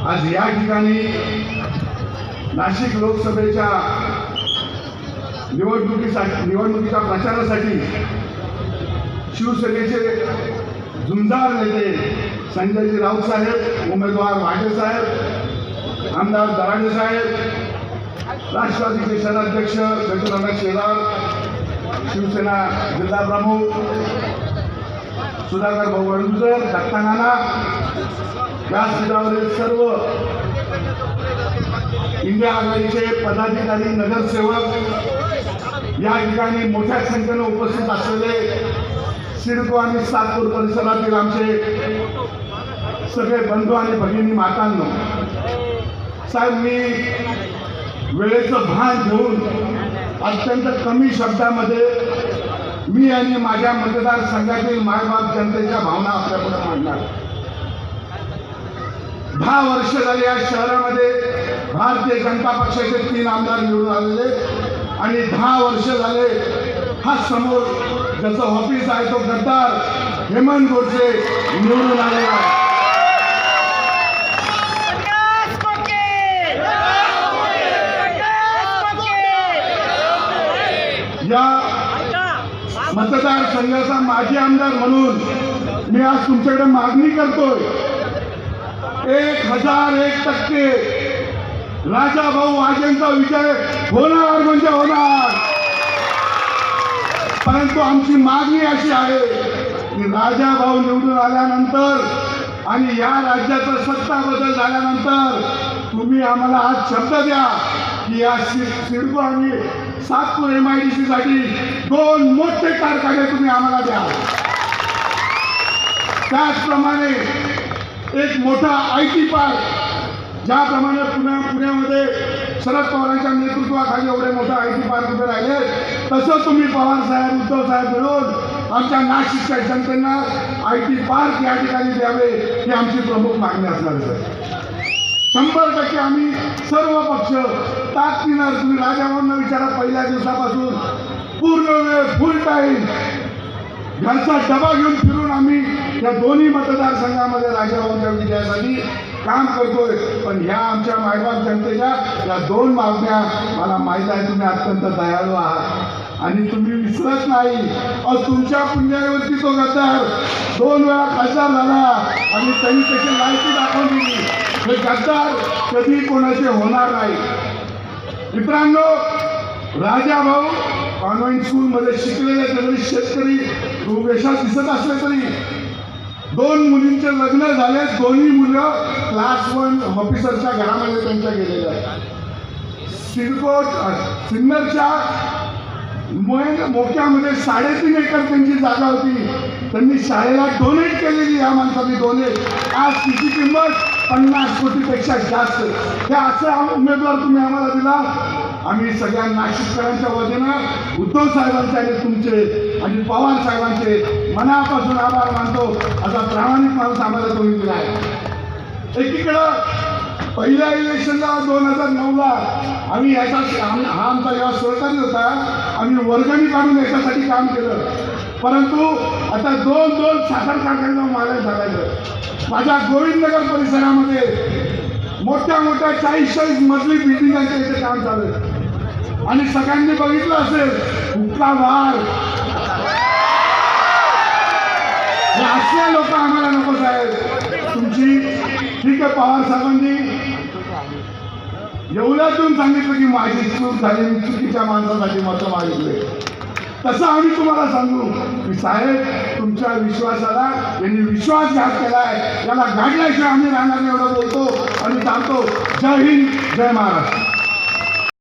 आज या ठिकाणी नाशिक लोकसभेच्या निवडणुकीसाठी निवडणुकीच्या प्रचारासाठी शिवसेनेचे झुंजार नेते संजयजी राऊत साहेब उमेदवार वाटे साहेब आमदार दराडे साहेब राष्ट्रवादीचे शहराध्यक्ष शंकरनाथ शेलार शिवसेना जिल्हा प्रमुख सुधाकर भाऊ वळुंजर दत्तानाना व्यासपीठावरील सर्व इंडिया आघाडीचे पदाधिकारी नगरसेवक या ठिकाणी मोठ्या संख्येनं उपस्थित असलेले सिडको आणि सातपूर परिसरातील आमचे सगळे बंधू आणि भगिनी मातांनो साहेब मी वेळेचं भान घेऊन अत्यंत कमी शब्दामध्ये मी आणि माझ्या मतदारसंघातील मायबाप जनतेच्या भावना आपल्यापुढे मांडणार. दहा वर्ष झाली या शहरामध्ये भारतीय जनता पक्षाचे तीन आमदार निवडून आलेले आणि दहा वर्ष झाले हा समोर ज्याचं ऑफिस आहे तो गद्दार हेमंत गोडसे निवडून आलेला आहे. या मतदारसंघाचा माजी आमदार म्हणून मी आज तुमच्याकडे मागणी करतोय. हजार एक टक्के. राजा भाऊ आजेंचा विजय होणार म्हणजे होणार. परंतु आमची मागणी अशी आहे की राजा भाऊ निवडून आल्यानंतर आणि या राज्याचा सत्ता बदल झाल्यानंतर तुम्ही आम्हाला आज शब्द द्या की या सिडको आणि Satpur M I D C साठी दोन मोठे कारखाने तुम्ही आम्हाला द्या. त्याचप्रमाणे एक मोठा आय टी पार्क ज्याप्रमाणे पुण्या पुण्यामध्ये शरद पवारांच्या नेतृत्वाखाली एवढे मोठा आय टी पार्क उभे राहिले तसं तुम्ही पवार साहेब उद्धव साहेब मिळून आमच्या नाशिकच्या जनतेना आय टी पार्क या ठिकाणी द्यावे ही आमची प्रमुख मागणी असणार आहे सर शंभर टक्के आम्ही सर्व पक्ष ताकदीनं तुम्ही राजाभाऊंना विचारा पहिल्या दिवसापासून पूर्ण वेळ फुल टाईम घरचा डबा घेऊन फिरू या दोन्ही मतदारसंघामध्ये राजाभाऊंच्या विजयासाठी काम करतोय. पण ह्या आमच्या मायबाप जनतेच्या या दोन मागण्या मला माहीत आहे तुम्ही अत्यंत दयाळू आहात. आणि तुम्ही विसरत नाही. अहो तुमच्या पुण्यावरती तो गद्दार दोन वेळा खासदार झाला आणि त्यांनी त्याची लायकी दाखवून दिली हे गद्दार कधी कोणाचे होणार नाही. मित्रांनो राजा भाऊ कॉन्व्हेंट स्कूलमध्ये शिकलेले तरी शेतकरी वेशात दिसत असले तरी दोन मुलींचे लग्न झाले दोन्ही मुलं क्लास वन ऑफिसरच्या घरामध्ये त्यांच्या गेलेल्या आहेत. सिडको सिन्नरच्या मोक्यामध्ये साडेतीन एकर त्यांची जागा होती. त्यांनी शाळेला डोनेट केलेली या माणसांनी. डोनेट आज तिची किंमत पन्नास कोटीपेक्षा जास्त. हे असं उमेदवार तुम्ही आम्हाला दिला. आम्ही सगळ्या नाशिककरांच्या वतीनं उद्धव साहेबांचे आणि तुमचे आणि पवार साहेबांचे मनापासून आभार मानतो. असा प्रामाणिक माणूस आम्हाला तुम्ही दिला आहे. एकीकडं पहिल्या इलेक्शनला दोन हजार नऊला आम्ही याचा हा आमचा जेव्हा सहकारी होता. आम्ही वर्गणी काढून याच्यासाठी काम केलं. परंतु आता दोन दोन साखर कारखान्याचा मालक सांगायचं माझ्या गोविंदनगर परिसरामध्ये मोठ्या मोठ्या चाळीस चाळीस मजली बिल्डिंगांच्या इथे काम चालू आहे. आणि सगळ्यांनी बघितलं असेल हुक्का वार. असले लोक आम्हाला नको साहेब. तुमची ठीक आहे पवार साहेबांनी. एवढ्यातून सांगितलं की माझी चूक झाली मी चुकीच्या माणसासाठी मतं मागितले. तसं आम्ही तुम्हाला सांगू. की साहेब तुमच्या विश्वासाला यांनी विश्वासघात केलाय. याला गाडल्याशिवाय आम्ही राहणार एवढं बोलतो आणि सांगतो जय हिंद जय महाराष्ट्र.